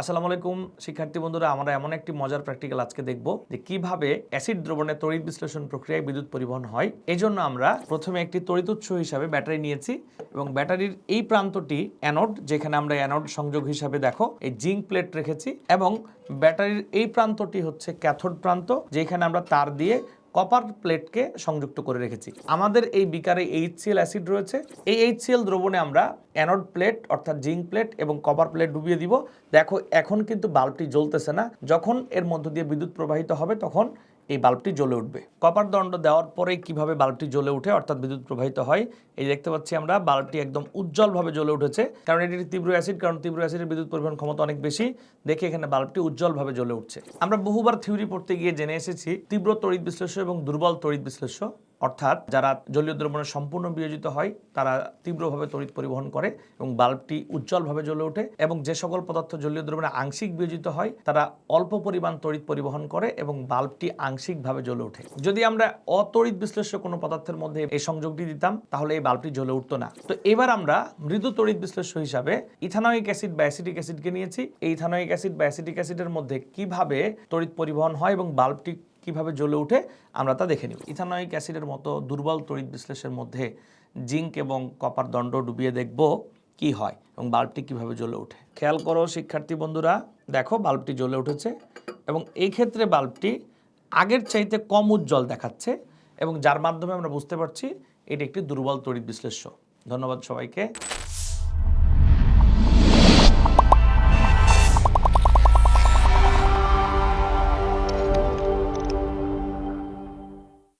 আসসালামু আলাইকুম, শিক্ষার্থী বন্ধুরা, আমরা এমন একটি মজার প্র্যাকটিক্যাল আজকে দেখব যে কীভাবে অ্যাসিড দ্রবণের তড়িৎ বিশ্লেষণ প্রক্রিয়ায় বিদ্যুৎ পরিবহন হয়। এই জন্য আমরা প্রথমে একটি তড়িৎ উৎস হিসাবে ব্যাটারি নিয়েছি এবং ব্যাটারির এই প্রান্তটি অ্যানোড যেখানে আমরা অ্যানোড সংযোগ হিসাবে দেখো, এই জিঙ্ক প্লেট রেখেছি এবং ব্যাটারির এই প্রান্তটি হচ্ছে ক্যাথোড প্রান্ত, যেখানে আমরা তার দিয়ে কপার প্লেটকে সংযুক্ত করে রেখেছি। আমাদের এই বিকারে এইচসিএল অ্যাসিড রয়েছে। এই এইচসিএল দ্রবণে আমরা অ্যানোড প্লেট অর্থাৎ জিঙ্ক প্লেট এবং কপার প্লেট ডুবিয়ে দিব। দেখো, এখন কিন্তু বাল্বটি জ্বলতেছে না। যখন এর মধ্য দিয়ে বিদ্যুৎ প্রবাহিত হবে, তখন এই বাল্বটি জ্বলে উঠবে। কপার দণ্ড দেওয়ার পরে কীভাবে বাল্বটি জ্বলে উঠে অর্থাৎ বিদ্যুৎ প্রবাহিত হয়, এই দেখতে পাচ্ছি আমরা, বাল্বটি একদম উজ্জ্বলভাবে জ্বলে উঠেছে। কারণ এটি তীব্র অ্যাসিড, কারণ তীব্র অ্যাসিডের বিদ্যুৎ পরিবহন ক্ষমতা অনেক বেশি। দেখে এখানে বাল্বটি উজ্জ্বলভাবে জ্বলে উঠছে। আমরা বহুবার থিওরি পড়তে গিয়ে জেনে এসেছি, তীব্র তড়িৎ বিশ্লেষ্য এবং দুর্বল তড়িৎ বিশ্লেষ্য অর্থাৎ যারা জলীয় দ্রবণে সম্পূর্ণ বিয়োজিত হয়, তারা তীব্রভাবে তড়িৎ পরিবহন করে এবং বাল্বটি উজ্জ্বলভাবে জ্বলে ওঠে এবং যে সকল পদার্থ জলীয় দ্রবণে আংশিক বিয়োজিত হয়, তারা অল্প পরিমাণ তড়িৎ পরিবহন করে এবং বাল্বটি আংশিকভাবে জ্বলে ওঠে। যদি আমরা অতড়িৎ বিশ্লেষ্য কোনো পদার্থের মধ্যে এই সংযোগটি দিতাম, তাহলে এই বাল্বটি জ্বলে উঠতো না। তো এবার আমরা মৃদু তড়িৎ বিশ্লেষ্য হিসাবে ইথানয়িক অ্যাসিড বা অ্যাসিটিক অ্যাসিডকে নিয়েছি। এই ইথানয়িক অ্যাসিড বা অ্যাসিটিক অ্যাসিডের মধ্যে কীভাবে তড়িৎ পরিবহন হয় এবং বাল্বটি কীভাবে জ্বলে উঠে, আমরা তা দেখে নিব। ইথানয়িক অ্যাসিডের মতো দুর্বল তড়িৎ বিশ্লেষের মধ্যে জিঙ্ক এবং কপার দণ্ড ডুবিয়ে দেখব কি হয় এবং বাল্বটি কীভাবে জ্বলে ওঠে খেয়াল করো শিক্ষার্থী বন্ধুরা, দেখো বাল্বটি জ্বলে উঠেছে এবং এই ক্ষেত্রে বাল্বটি আগের চাইতে কম উজ্জ্বল দেখাচ্ছে এবং যার মাধ্যমে আমরা বুঝতে পারছি এটি একটি দুর্বল তড়িৎ বিশ্লেষ্য। ধন্যবাদ সবাইকে।